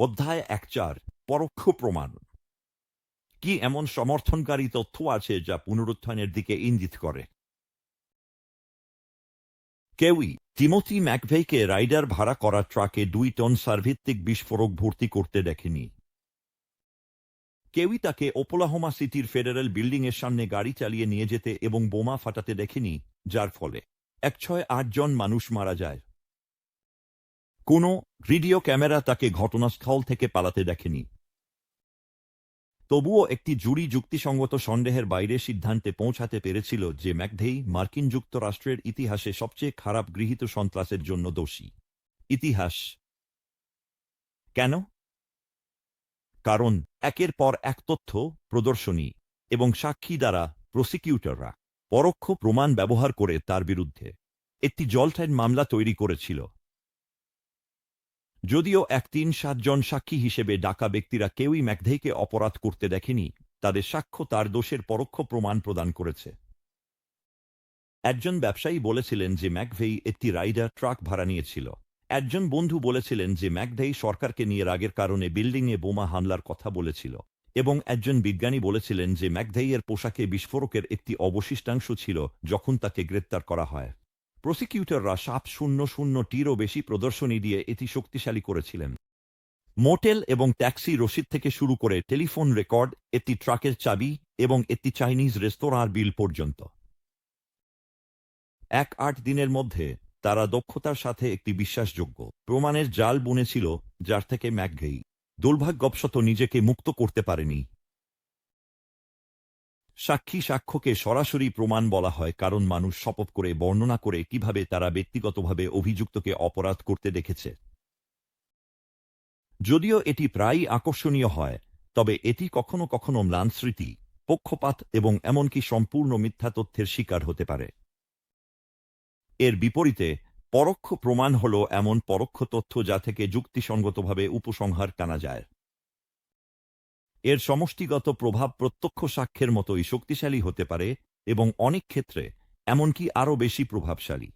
অধ্যায় এক চার, পরোক্ষ প্রমাণ। কি এমন সমর্থনকারী তথ্য আছে যা পুনরুত্থানের দিকে ইঙ্গিত করে? কেউই টিমোথি ম্যাকভেইকে রাইডার ভাড়া করা ট্রাকে দুই টন সার্ভিত্তিক বিস্ফোরক ভর্তি করতে দেখেনি। কেউই তাকে ওপলাহোমা সিটির ফেডারেল বিল্ডিংয়ের সামনে গাড়ি চালিয়ে নিয়ে যেতে এবং বোমা ফাটাতে দেখেনি, যার ফলে এক ছয় আটজন মানুষ মারা যায়। কোনো ভিডিও ক্যামেরা তাকে ঘটনাস্থল থেকে পালাতে দেখেনি। তবুও একটি জুরি যুক্তিসঙ্গত সন্দেহের বাইরে সিদ্ধান্তে পৌঁছাতে পেরেছিল যে ম্যাকধেই মার্কিন যুক্তরাষ্ট্রের ইতিহাসে সবচেয়ে খারাপ গৃহীত সন্ত্রাসের জন্য দোষী। ইতিহাস। কেন? কারণ একের পর এক তথ্য প্রদর্শনী এবং সাক্ষী দ্বারা প্রসিকিউটররা পরোক্ষ প্রমাণ ব্যবহার করে তার বিরুদ্ধে। একটি জলটাইন মামলা তৈরি করেছিল। যদিও এক তিন সাতজন সাক্ষী হিসেবে ডাকা ব্যক্তিরা কেউই ম্যাকধেইকে অপরাধ করতে দেখেনি, তাদের সাক্ষ্য তার দোষের পরোক্ষ প্রমাণ প্রদান করেছে। একজন ব্যবসায়ী বলেছিলেন যে ম্যাকভেই একটি রাইডার ট্রাক ভাড়া নিয়েছিল। একজন বন্ধু বলেছিলেন যে ম্যাকভেই সরকারকে নিয়ে রাগের কারণে বিল্ডিংয়ে বোমা হামলার কথা বলেছিল এবং একজন বিজ্ঞানী বলেছিলেন যে ম্যাকভেইয়ের পোশাকে বিস্ফোরকের একটি অবশিষ্টাংশ ছিল যখন তাকে গ্রেপ্তার করা হয়। প্রসিকিউটররা সাত শূন্য শূন্যটিরও বেশি প্রদর্শনী দিয়ে এটি শক্তিশালী করেছিলেন। মোটেল এবং ট্যাক্সি রসিদ থেকে শুরু করে টেলিফোন রেকর্ড, একটি ট্রাকের চাবি এবং একটি চাইনিজ রেস্তোরাঁর বিল পর্যন্ত। এক আট দিনের মধ্যে তারা দক্ষতার সাথে একটি বিশ্বাসযোগ্য প্রমাণের জাল বুনেছিল, যার থেকে ম্যাকঘেই। দুর্ভাগ্যবশত নিজেকে মুক্ত করতে পারেনি। সাক্ষী সাক্ষ্যকে সরাসরি প্রমাণ বলা হয় কারণ মানুষ শপথ করে, বর্ণনা করে কীভাবে তারা ব্যক্তিগতভাবে অভিযুক্তকে অপরাধ করতে দেখেছে। যদিও এটি প্রায়ই আকর্ষণীয় হয়, তবে এটি কখনো কখনো ম্লান স্মৃতি পক্ষপাত এবং এমনকি সম্পূর্ণ মিথ্যা তথ্যের শিকার হতে পারে। এর বিপরীতে, পরোক্ষ প্রমাণ হল এমন পরোক্ষ তথ্য যা থেকে যুক্তিসঙ্গতভাবে উপসংহার টানা যায়। এর সমষ্টিগত প্রভাব প্রত্যক্ষ সাক্ষ্যের মতোই শক্তিশালী হতে পারে এবং অনেক ক্ষেত্রে এমনকি আরও বেশি প্রভাবশালী।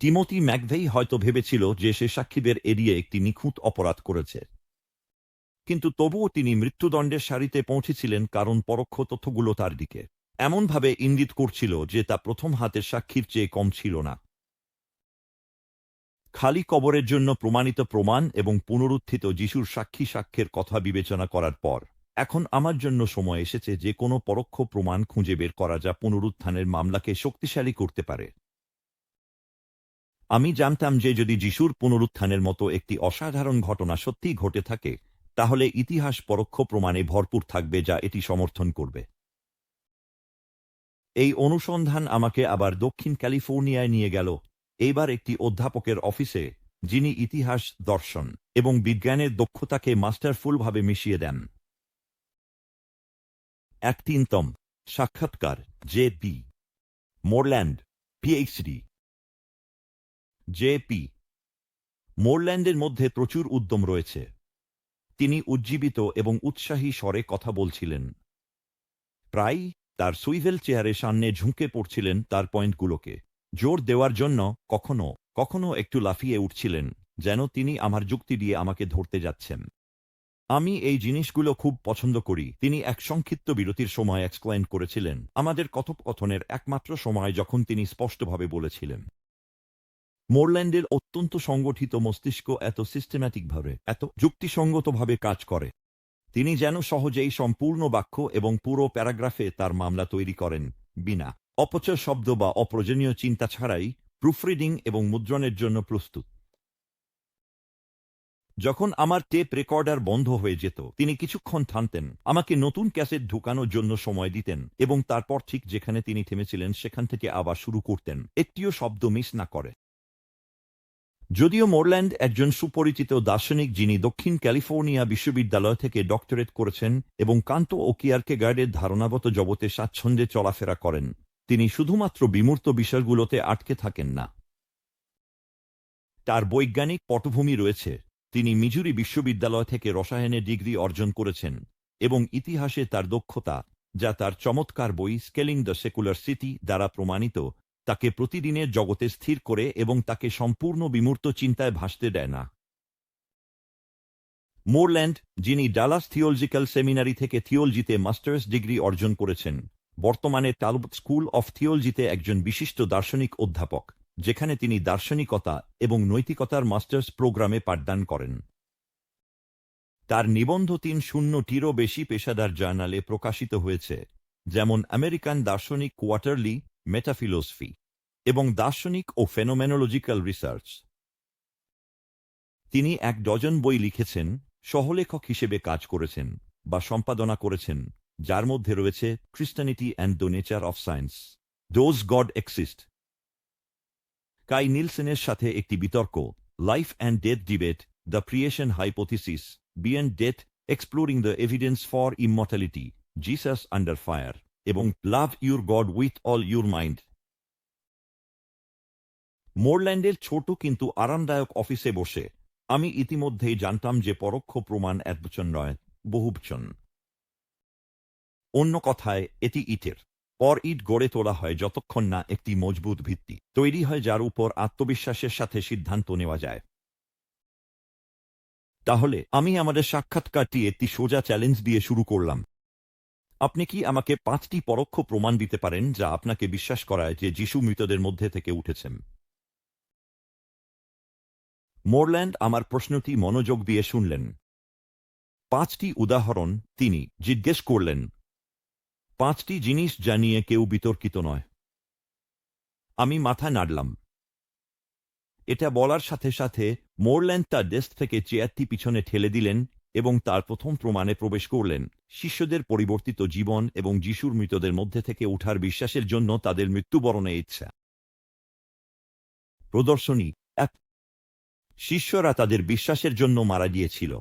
টিমোতি ম্যাকভেই হয়তো ভেবেছিল যে সে সাক্ষীদের এড়িয়ে একটি নিখুঁত অপরাধ করেছে। কিন্তু তবুও তিনি মৃত্যুদণ্ডের সারিতে পৌঁছেছিলেন কারণ পরোক্ষ তথ্যগুলো তার দিকে। এমনভাবে ইঙ্গিত করছিল যে তা প্রথম হাতের সাক্ষীর চেয়ে কম ছিল না। খালি কবরের জন্য প্রমাণিত প্রমাণ এবং পুনরুত্থিত যিশুর সাক্ষী সাক্ষ্যের কথা বিবেচনা করার পর, এখন আমার জন্য সময় এসেছে যে কোনো পরোক্ষ প্রমাণ খুঁজে বের করা যা পুনরুত্থানের মামলাকে শক্তিশালী করতে পারে। আমি জানতাম যে যদি যিশুর পুনরুত্থানের মতো একটি অসাধারণ ঘটনা সত্যিই ঘটে থাকে, তাহলে ইতিহাস পরোক্ষ প্রমাণে ভরপুর থাকবে যা এটি সমর্থন করবে। এই অনুসন্ধান আমাকে আবার দক্ষিণ ক্যালিফোর্নিয়ায় নিয়ে গেল। এইবার একটি অধ্যাপকের অফিসে, যিনি ইতিহাস দর্শন এবং বিজ্ঞানের দক্ষতাকে মাস্টারফুলভাবে মিশিয়ে দেন। এক তিনতম সাক্ষাৎকার, J P, Moreland, PhD. J P, মোরল্যান্ডের মধ্যে প্রচুর উদ্যম রয়েছে। তিনি উজ্জীবিত এবং উৎসাহী স্বরে কথা বলছিলেন। প্রায় তার সুইভেল চেয়ারের সামনে ঝুঁকে পড়ছিলেন তার পয়েন্টগুলোকে। জোর দেওয়ার জন্য কখনো কখনো একটু লাফিয়ে উঠছিলেন, যেন তিনি আমার যুক্তি দিয়ে আমাকে ধরতে যাচ্ছেন। আমি এই জিনিসগুলো খুব পছন্দ করি। তিনি এক সংক্ষিপ্ত বিরতির সময় এক্সপ্লেন করেছিলেন আমাদের কথোপকথনের একমাত্র সময় যখন তিনি স্পষ্টভাবে বলেছিলেন। মোরল্যান্ডের অত্যন্ত সংগঠিত মস্তিষ্ক এত সিস্টেম্যাটিকভাবে এত যুক্তিসঙ্গতভাবে কাজ করে। তিনি যেন সহজেই সম্পূর্ণ বাক্য এবং পুরো প্যারাগ্রাফে তার মামলা তৈরি করেন, বিনা। অপচয় শব্দ বা অপ্রয়োজনীয় চিন্তা ছাড়াই প্রুফরিডিং এবং মুদ্রণের জন্য প্রস্তুত। যখন আমার টেপ রেকর্ডার বন্ধ হয়ে যেত, তিনি কিছুক্ষণ থামতেন, আমাকে নতুন ক্যাসেট ঢুকানোর জন্য সময় দিতেন এবং তারপর ঠিক যেখানে তিনি থেমেছিলেন সেখান থেকে আবার শুরু করতেন, একটিও শব্দ মিস না করে। যদিও মোরল্যান্ড একজন সুপরিচিত দার্শনিক যিনি দক্ষিণ ক্যালিফোর্নিয়া বিশ্ববিদ্যালয় থেকে ডক্টরেট করেছেন এবং কান্ত ও কিয়ারকে গার্ডের ধারণাগত জগতে স্বাচ্ছন্দ্যে চলাফেরা করেন তিনি শুধুমাত্র বিমূর্ত বিষয়গুলোতে আটকে থাকেন না। তার বৈজ্ঞানিক পটভূমি রয়েছে। তিনি মিজুরি বিশ্ববিদ্যালয় থেকে রসায়নে ডিগ্রি অর্জন করেছেন এবং ইতিহাসে তার দক্ষতা, যা তার চমৎকার বই স্কেলিং দ্য সেকুলার সিটি দ্বারা প্রমাণিত, তাকে প্রতিদিনের জগতে স্থির করে এবং তাকে সম্পূর্ণ বিমূর্ত চিন্তায় ভাসতে দেয় না। মোরল্যান্ড, যিনি ডালাস থিওলজিক্যাল সেমিনারি থেকে থিওলজিতে মাস্টার্স ডিগ্রি অর্জন করেছেন বর্তমানে টালবট স্কুল অফ থিওলজিতে একজন বিশিষ্ট দার্শনিক অধ্যাপক, যেখানে তিনি দার্শনিকতা এবং নৈতিকতার মাস্টার্স প্রোগ্রামে পাঠদান করেন। তার নিবন্ধ তিন শূন্যটিরও বেশি পেশাদার জার্নালে প্রকাশিত হয়েছে, যেমন আমেরিকান দার্শনিক কোয়ার্টারলি মেটাফিলোসফি এবং দার্শনিক ও ফেনোমেনোলজিক্যাল রিসার্চ। তিনি এক ডজন বই লিখেছেন, সহলেখক হিসেবে কাজ করেছেন বা সম্পাদনা করেছেন। যার মধ্যে রয়েছে Christianity and the nature of science does God exist Kai নিলসেনের সাথে একটি বিতর্ক life and death debate the creation hypothesis beyond death exploring the evidence for immortality Jesus under fire এবং love your God with all your mind মোরল্যান্ডের ছোট কিন্তু আরামদায়ক অফিসে বসে, আমি ইতিমধ্যেই জানতাম যে পরোক্ষ প্রমাণ একবচন নয়, বহুবচন। অন্য কথায়, এটি ইটের। পর ইট গড়ে তোলা হয় যতক্ষণ না একটি মজবুত ভিত্তি তৈরি হয় যার উপর আত্মবিশ্বাসের সাথে সিদ্ধান্ত নেওয়া যায়। তাহলে, আমি আমাদের সাক্ষাৎকারটি একটি সোজা চ্যালেঞ্জ দিয়ে শুরু করলাম। আপনি কি আমাকে পাঁচটি পরোক্ষ প্রমাণ দিতে পারেন যা আপনাকে বিশ্বাস করায় যে যিশু মৃতদের মধ্যে থেকে উঠেছেন? মোরল্যান্ড আমার প্রশ্নটি মনোযোগ দিয়ে শুনলেন। পাঁচটি উদাহরণ তিনি জিজ্ঞেস করলেন পাঁচটি জিনিস জানিয়ে কেউ বিতর্কিত নয়। আমি মাথা নাড়লাম। এটা বলার সাথে সাথে মোরল্যান্ড তার ডেস্ক থেকে চেয়ারটি পিছনে ঠেলে দিলেন এবং তার প্রথম প্রমাণে প্রবেশ করলেন। শিষ্যদের পরিবর্তিত জীবন এবং যিশুর মৃতদের মধ্যে থেকে উঠার বিশ্বাসের জন্য তাদের মৃত্যুবরণে ইচ্ছা। প্রদর্শনী এক। শিষ্যরা তাদের বিশ্বাসের জন্য মারা গিয়েছিল।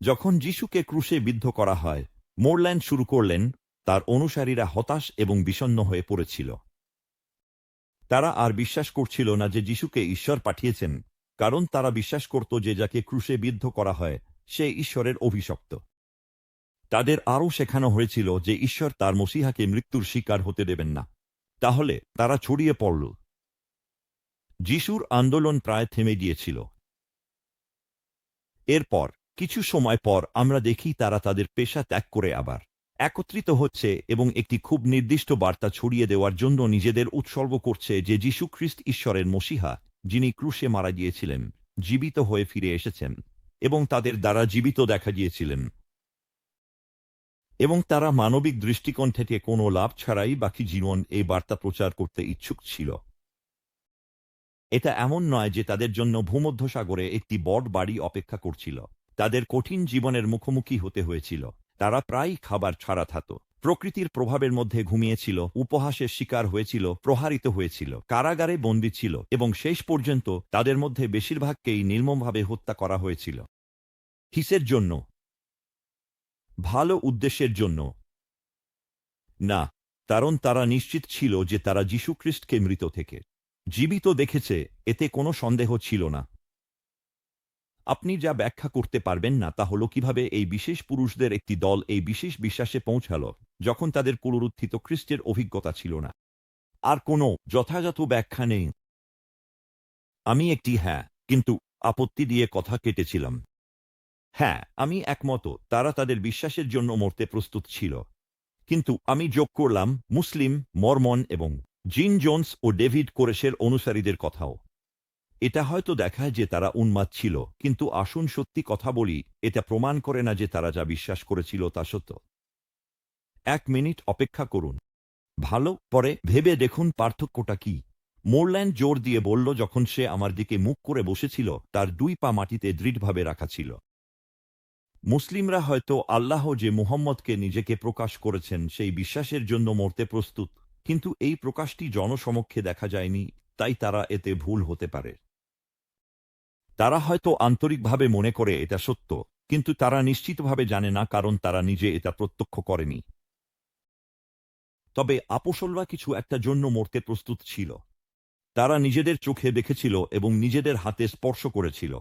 যখন যিশুকে ক্রুশে বিদ্ধ করা হয়, মোরল্যান্ড শুরু করলেন তার অনুসারীরা হতাশ এবং বিষণ্ণ হয়ে পড়েছিল। তারা আর বিশ্বাস করছিল না যে যিশুকে ঈশ্বর পাঠিয়েছেন, কারণ তারা বিশ্বাস করত যে যাকে ক্রুশে বিদ্ধ করা হয়, সে ঈশ্বরের অভিশপ্ত। তাদের আরও শেখানো হয়েছিল যে ঈশ্বর তার মসিহাকে মৃত্যুর শিকার হতে দেবেন না। তাহলে তারা ছড়িয়ে পড়ল। যিশুর আন্দোলন প্রায় থেমে গিয়েছিল। এরপর, কিছু সময় পর আমরা দেখি তারা তাদের পেশা ত্যাগ করে আবার। একত্রিত হচ্ছে এবং একটি খুব নির্দিষ্ট বার্তা ছড়িয়ে দেওয়ার জন্য নিজেদের উৎসর্গ করছে যে যীশু খ্রিস্ট ঈশ্বরের মসিহা, যিনি ক্রুশে মারা গিয়েছিলেন, জীবিত হয়ে ফিরে এসেছেন এবং তাদের দ্বারা জীবিত দেখা গিয়েছিলেন। এবং তারা মানবিক দৃষ্টিকোণ থেকে কোনো লাভ ছাড়াই বাকি জীবন এই বার্তা প্রচার করতে ইচ্ছুক ছিল। এটা এমন নয় যে তাদের জন্য ভূমধ্যসাগরে একটি বড় বাড়ি অপেক্ষা করছিল। তাদের কঠিন জীবনের মুখোমুখি হতে হয়েছিল। তারা প্রায়ই খাবার ছাড়া থাকত প্রকৃতির প্রভাবের মধ্যে ঘুমিয়েছিল, উপহাসের শিকার হয়েছিল, প্রহারিত হয়েছিল, কারাগারে বন্দী ছিল এবং শেষ পর্যন্ত তাদের মধ্যে বেশিরভাগকেই নির্মমভাবে হত্যা করা হয়েছিল। হিসের জন্য? ভালো উদ্দেশ্যের জন্য। না, কারণ তারা নিশ্চিত ছিল যে তারা যীশুখ্রিস্টকে মৃত থেকে। জীবিত দেখেছে, এতে কোনো সন্দেহ ছিল না। আপনি যা ব্যাখ্যা করতে পারবেন না তা হল কীভাবে এই বিশেষ পুরুষদের একটি দল এই বিশেষ বিশ্বাসে পৌঁছাল, যখন তাদের পুনরুত্থিত খ্রিস্টের অভিজ্ঞতা ছিল না। আর কোনো যথাযথ ব্যাখ্যা নেই। আমি একটি হ্যাঁ কিন্তু আপত্তি দিয়ে কথা কেটেছিলাম। হ্যাঁ আমি একমত, তারা তাদের বিশ্বাসের জন্য মরতে প্রস্তুত ছিল। কিন্তু আমি যোগ করলাম মুসলিম, মরমন এবং জিন জোন্স ও ডেভিড কোরেশের অনুসারীদের কথাও। এটা হয়তো দেখায় যে তারা উন্মাদ ছিল, কিন্তু আসুন সত্যি কথা বলি, এটা প্রমাণ করে না যে তারা যা বিশ্বাস করেছিল তা সত্য। এক মিনিট অপেক্ষা করুন। ভালো, পরে ভেবে দেখুন পার্থক্যটা কি। মোরল্যান্ড জোর দিয়ে বলল যখন সে আমার দিকে মুখ করে বসেছিল, তার দুই পা মাটিতে দৃঢ়ভাবে রাখা ছিল। মুসলিমরা হয়তো আল্লাহ যে মুহম্মদকে নিজেকে প্রকাশ করেছেন, সেই বিশ্বাসের জন্য মরতে প্রস্তুত, কিন্তু এই প্রকাশটি জনসমক্ষে দেখা যায়নি, তাই তারা এতে ভুল হতে পারে। তারা হয়তো আন্তরিকভাবে মনে করে এটা সত্য, কিন্তু তারা নিশ্চিতভাবে জানে না কারণ তারা নিজে এটা প্রত্যক্ষ করেনি। তবে আপোসলরা কিছু একটা জন্য মরতে প্রস্তুত ছিল। তারা নিজেদের চোখে দেখেছিল এবং নিজেদের হাতে স্পর্শ করেছিল।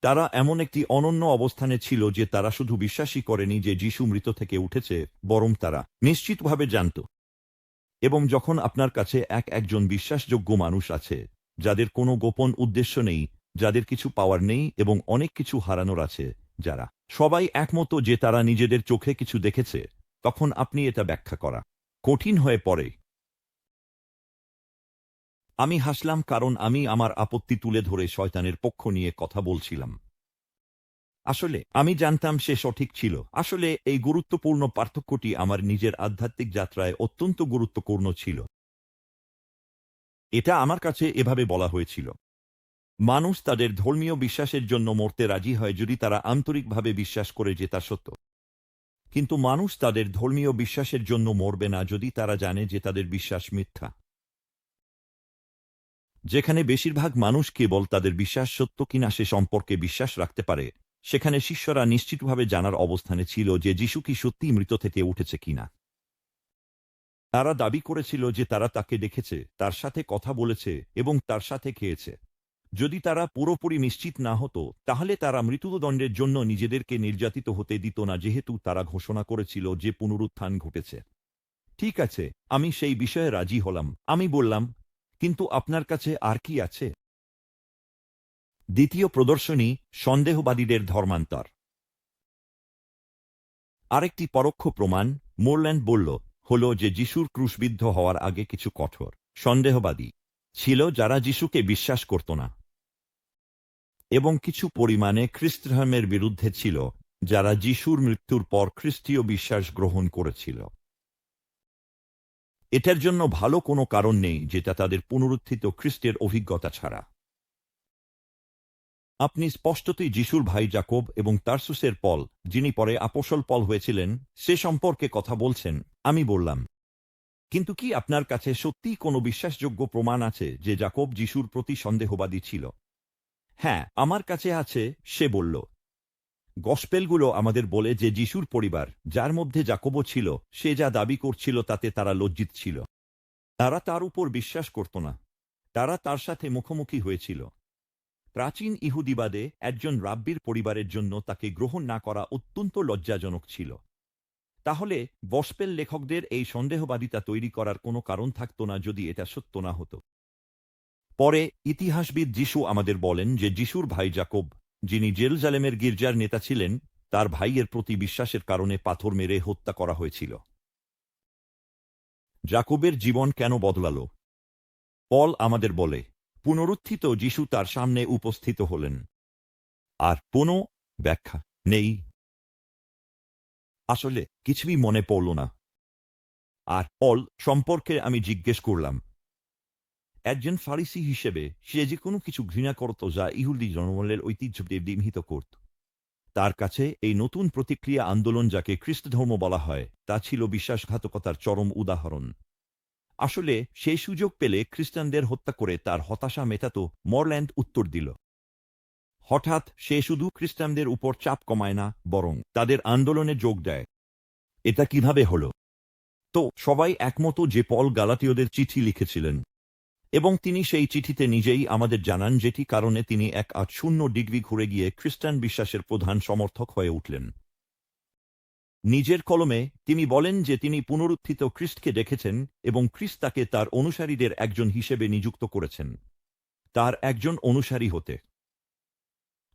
তারা এমন একটি অনন্য অবস্থানে ছিল যে তারা শুধু বিশ্বাসই করেনি যে যিশু মৃত থেকে উঠেছে, বরং তারা নিশ্চিতভাবে জানত। এবং যখন আপনার কাছে এক একজন বিশ্বাসযোগ্য মানুষ আছে যাদের কোনো গোপন উদ্দেশ্য নেই, যাদের কিছু পাওয়ার নেই এবং অনেক কিছু হারানোর আছে যারা। সবাই একমত যে তারা নিজেদের চোখে কিছু দেখেছে, তখন আপনি এটা ব্যাখ্যা করা কঠিন হয়ে পড়ে। আমি হাসলাম কারণ আমি আমার আপত্তি তুলে ধরে শয়তানের পক্ষ নিয়ে কথা বলছিলাম। আসলে, আমি জানতাম সে সঠিক ছিল। আসলে, এই গুরুত্বপূর্ণ পার্থক্যটি আমার নিজের আধ্যাত্মিক যাত্রায় অত্যন্ত গুরুত্বপূর্ণ ছিল। এটা আমার কাছে এভাবে বলা হয়েছিল। মানুষ তাদের ধর্মীয় বিশ্বাসের জন্য মরতে রাজি হয় যদি তারা আন্তরিকভাবে বিশ্বাস করে যে তা সত্য। কিন্তু মানুষ তাদের ধর্মীয় বিশ্বাসের জন্য মরবে না যদি তারা জানে যে তাদের বিশ্বাস মিথ্যা। যেখানে বেশিরভাগ মানুষ কেবল তাদের বিশ্বাস সত্য কিনা সে সম্পর্কে বিশ্বাস রাখতে পারে, সেখানে শিষ্যরা নিশ্চিতভাবে জানার অবস্থানে ছিল যে যিশু কি সত্যি মৃত থেকে উঠেছে কিনা। তারা দাবি করেছিল যে তারা তাকে দেখেছে, তার সাথে কথা বলেছে এবং তার সাথে খেয়েছে। যদি তারা পুরোপুরি নিশ্চিত না হতো, তাহলে তারা মৃত্যুদণ্ডের জন্য নিজেদেরকে নির্যাতিত হতে দিত না যেহেতু তারা ঘোষণা করেছিল যে পুনরুত্থান ঘটেছে। ঠিক আছে, আমি সেই বিষয়ে রাজি হলাম, আমি বললাম, কিন্তু আপনার কাছে আর কি আছে? দ্বিতীয় প্রদর্শনী, সন্দেহবাদীদের ধর্মান্তর। আরেকটি পরোক্ষ প্রমাণ, মোরল্যান্ড বলল হল যে যিশুর ক্রুশবিদ্ধ হওয়ার আগে কিছু কঠোর, সন্দেহবাদী ছিল যারা যিশুকে বিশ্বাস করত না। এবং কিছু পরিমাণে খ্রিস্টধর্মের বিরুদ্ধে ছিল, যারা যিশুর মৃত্যুর পর খ্রিস্টীয় বিশ্বাস গ্রহণ করেছিল। এটার জন্য ভালো কোনো কারণ নেই যেটা তাদের পুনরুত্থিত খ্রিস্টের অভিজ্ঞতা ছাড়া। আপনি স্পষ্টতই যিশুর ভাই জাকব এবং তারসুসের পল, যিনি পরে আপোসল পল হয়েছিলেন, সে সম্পর্কে কথা বলছেন, আমি বললাম। কিন্তু কি আপনার কাছে সত্যিই কোনো বিশ্বাসযোগ্য প্রমাণ আছে যে জাকব যিশুর প্রতি সন্দেহবাদী ছিল? হ্যাঁ আমার কাছে আছে, সে বলল। গসপেলগুলো আমাদের বলে যে যিশুর পরিবার, যার মধ্যে জাকবও ছিল, সে যা দাবি করছিল তাতে তারা লজ্জিত ছিল। তারা তার উপর বিশ্বাস করত না। তারা তার সাথে মুখোমুখি হয়েছিল। প্রাচীন ইহুদিবাদে একজন রাব্বির পরিবারের জন্য তাকে গ্রহণ না করা অত্যন্ত লজ্জাজনক ছিল। তাহলে বসপেল লেখকদের এই সন্দেহবাদিতা তৈরি করার কোনো কারণ থাকত না যদি এটা সত্য না হতো। পরে ইতিহাসবিদ যিশু আমাদের বলেন যে যিশুর ভাই জাকব, যিনি জেরুজালেমের গির্জার নেতা ছিলেন, তার ভাইয়ের প্রতি বিশ্বাসের কারণে পাথর মেরে হত্যা করা হয়েছিল। জাকবের জীবন কেন বদলাল? পল আমাদের বলে পুনরুত্থিত যিশু তার সামনে উপস্থিত হলেন। আর কোনো ব্যাখ্যা নেই। আসলে কিছুই মনে পড়ল না। আর পল সম্পর্কে আমি জিজ্ঞেস করলাম, একজন ফারিসি হিসেবে সে যে কোনো কিছু ঘৃণা করত যা ইহুদি জনমলের ঐতিহ্যকে বিমহিত করত, তার কাছে এই নতুন প্রতিক্রিয়া আন্দোলন যাকে খ্রিস্ট ধর্ম বলা হয়, তা ছিল বিশ্বাসঘাতকতার চরম উদাহরণ। আসলে সেই সুযোগ পেলে খ্রিস্টানদের হত্যা করে তার হতাশা মেটাত মরল্যান্ড উত্তর দিল। হঠাৎ সে শুধু খ্রিস্টানদের উপর চাপ কমায় না, বরং তাদের আন্দোলনে যোগ দেয়। এটা কীভাবে হল? তো সবাই একমত যে পল গালাতীয়দের চিঠি লিখেছিলেন। এবং তিনি সেই চিঠিতে নিজেই আমাদের জানান যেটি কারণে তিনি এক আট শূন্য ডিগ্রি ঘুরে গিয়ে খ্রিস্টান বিশ্বাসের প্রধান সমর্থক হয়ে উঠলেন। নিজের কলমে তিনি বলেন যে তিনি পুনরুত্থিত খ্রিস্টকে দেখেছেন এবং খ্রিস্ট তাকে তার অনুসারীদের একজন হিসেবে নিযুক্ত করেছেন। তার একজন অনুসারী হতে।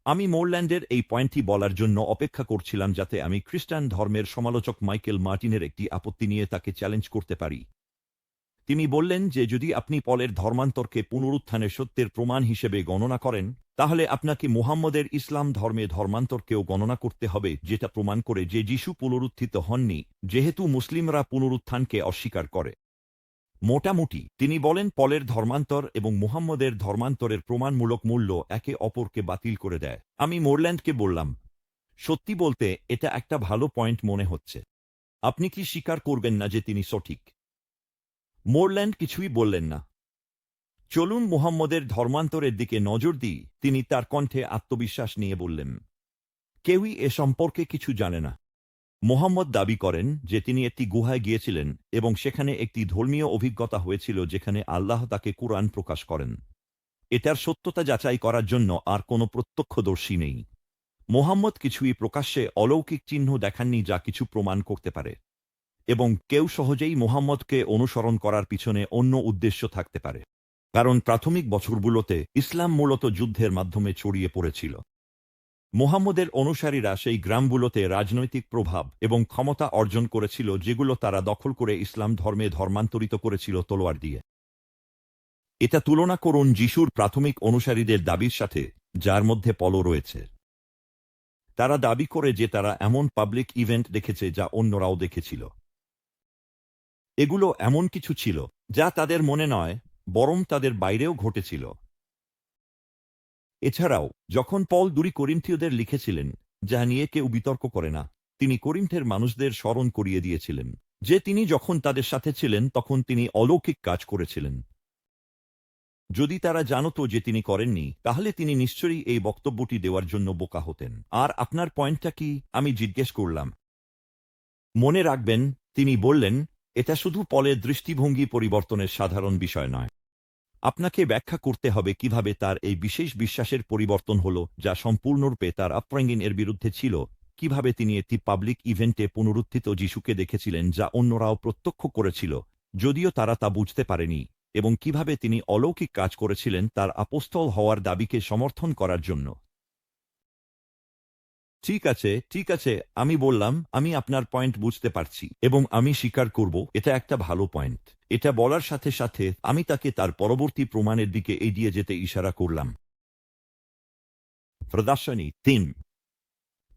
আমি মোরল্যান্ডের এই পয়েন্টটি বলার জন্য অপেক্ষা করছিলাম যাতে আমি খ্রিস্টান ধর্মের সমালোচক মাইকেল মার্টিনের একটি আপত্তি নিয়ে তাকে চ্যালেঞ্জ করতে পারি। তিনি বললেন যে যদি আপনি পলের ধর্মান্তরকে পুনরুত্থানের সত্যের প্রমাণ হিসেবে গণনা করেন, তাহলে আপনাকে মুহাম্মদের ইসলাম ধর্মে ধর্মান্তরকেও গণনা করতে হবে, যেটা প্রমাণ করে যে যিশু পুনরুত্থিত হননি, যেহেতু মুসলিমরা পুনরুত্থানকে অস্বীকার করে। মোটামুটি, তিনি বলেন পলের ধর্মান্তর এবং মুহাম্মদের ধর্মান্তরের প্রমাণমূলক মূল্য একে অপরকে বাতিল করে দেয়। আমি মোরল্যান্ডকে বললাম, সত্যি বলতে, এটা একটা ভালো পয়েন্ট মনে হচ্ছে। আপনি কি স্বীকার করবেন না যে তিনি সঠিক? মোরল্যান্ড কিছুই বললেন না। চলুন মুহাম্মদের ধর্মান্তরের দিকে নজর দিই, তিনি তার কণ্ঠে আত্মবিশ্বাস নিয়ে বললেন, কেউই এ সম্পর্কে কিছু জানে না। মোহাম্মদ দাবি করেন যে তিনি একটি গুহায় গিয়েছিলেন এবং সেখানে একটি ধর্মীয় অভিজ্ঞতা হয়েছিল যেখানে আল্লাহ তাকে কুরআন প্রকাশ করেন। এটার সত্যতা যাচাই করার জন্য আর কোনো প্রত্যক্ষদর্শী নেই। মোহাম্মদ কিছুই প্রকাশ্যে অলৌকিক চিহ্ন দেখাননি যা কিছু প্রমাণ করতে পারে। এবং কেউ সহজেই মোহাম্মদকে অনুসরণ করার পিছনে অন্য উদ্দেশ্য থাকতে পারে। কারণ প্রাথমিক বছরগুলোতে ইসলাম মূলত যুদ্ধের মাধ্যমে ছড়িয়ে পড়েছিল। মোহাম্মদের অনুসারীরা সেই গ্রামগুলোতে রাজনৈতিক প্রভাব এবং ক্ষমতা অর্জন করেছিল যেগুলো তারা দখল করে ইসলাম ধর্মে ধর্মান্তরিত করেছিল তলোয়ার দিয়ে। এটা তুলনা করুন যিশুর প্রাথমিক অনুসারীদের দাবির সাথে, যার মধ্যে পল রয়েছে। তারা দাবি করে যে তারা এমন পাবলিক ইভেন্ট দেখেছে যা অন্যরাও দেখেছিল। এগুলো এমন কিছু ছিল যা তাদের মনে নয়, বরং তাদের বাইরেও ঘটেছিল। এছাড়াও, যখন পল দুরি করিন্থীয়দের লিখেছিলেন, যা নিয়ে কেউ বিতর্ক করে না, তিনি করিন্থের মানুষদের স্মরণ করিয়ে দিয়েছিলেন, যে তিনি যখন তাদের সাথে ছিলেন, তখন তিনি অলৌকিক কাজ করেছিলেন। যদি তারা জানত যে তিনি করেননি, তাহলে তিনি নিশ্চয়ই এই বক্তব্যটি দেওয়ার জন্য বোকা হতেন। আর আপনার পয়েন্টটা কি? আমি জিজ্ঞেস করলাম। মনে রাখবেন, তিনি বললেন এটা শুধু পলের দৃষ্টিভঙ্গি পরিবর্তনের সাধারণ বিষয় নয়। আপনাকে ব্যাখ্যা করতে হবে কীভাবে তার এই বিশেষ বিশ্বাসের পরিবর্তন হল, যা সম্পূর্ণরূপে তার আপব্রিঙ্গিং এর বিরুদ্ধে ছিল, কীভাবে তিনি একটি পাবলিক ইভেন্টে পুনরুত্থিত যিশুকে দেখেছিলেন, যা অন্যরাও প্রত্যক্ষ করেছিল, যদিও তারা তা বুঝতে পারেনি, এবং কীভাবে তিনি অলৌকিক কাজ করেছিলেন তার আপোস্তল হওয়ার দাবিকে সমর্থন করার জন্য। ঠিক আছে ঠিক আছে, আমি বললাম, আমি আপনার পয়েন্ট বুঝতে পারছি এবং আমি স্বীকার করব, এটা একটা ভালো পয়েন্ট এটা বলার সাথে সাথে আমি তাকে তার পরবর্তী প্রমাণের দিকে এগিয়ে যেতে ইশারা করলাম। প্রদর্শনী তিন।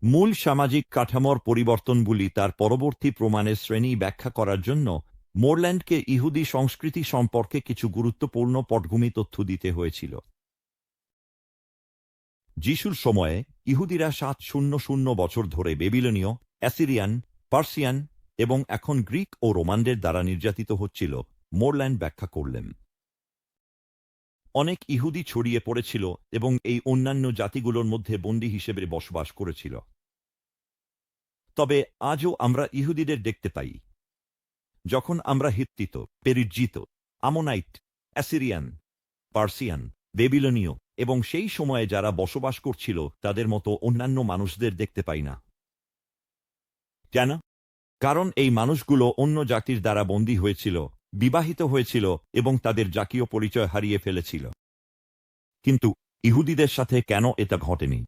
মূল সামাজিক কাঠামোর পরিবর্তনগুলি তার পরবর্তী প্রমাণের শ্রেণি ব্যাখ্যা করার জন্য মোরল্যান্ডকে ইহুদি সংস্কৃতি সম্পর্কে কিছু গুরুত্বপূর্ণ পটভূমি তথ্য দিতে হয়েছিল। যিশুর সময়ে ইহুদিরা সাত শূন্য শূন্য বছর ধরে বেবিলনীয়, অ্যাসিরিয়ান, পার্সিয়ান এবং এখন গ্রিক ও রোমানদের দ্বারা নির্যাতিত হচ্ছিল মোরল্যান্ড ব্যাখ্যা করলেন। অনেক ইহুদি ছড়িয়ে পড়েছিল এবং এই অন্যান্য জাতিগুলোর মধ্যে বন্দী হিসেবে বসবাস করেছিল। তবে আজও আমরা ইহুদিদের দেখতে পাই। যখন আমরা হিত্তিত পেরিজিত আমোনাইট, অ্যাসিরিয়ান, পার্সিয়ান, বেবিলনীয় এবং সেই সময়ে যারা বসবাস করছিল, তাদের মতো অন্যান্য মানুষদের দেখতে পাই না। কেন? কারণ এই মানুষগুলো অন্য জাতির দ্বারা বন্দী হয়েছিল, বিবাহিত হয়েছিল এবং তাদের জাতীয় পরিচয় হারিয়ে ফেলেছিল। কিন্তু ইহুদিদের সাথে কেন এটা ঘটেনি?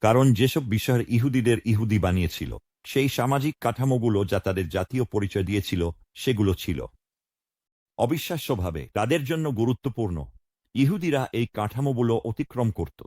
কারণ যেসব বিষয়ের ইহুদিদের ইহুদি বানিয়েছিল, সেই সামাজিক কাঠামোগুলো যা তাদের জাতীয় পরিচয় দিয়েছিল, সেগুলো ছিল। অবিশ্বাস্যভাবে তাদের জন্য গুরুত্বপূর্ণ ইহুদিরা এই কাঠামোগুলো অতিক্রম করত।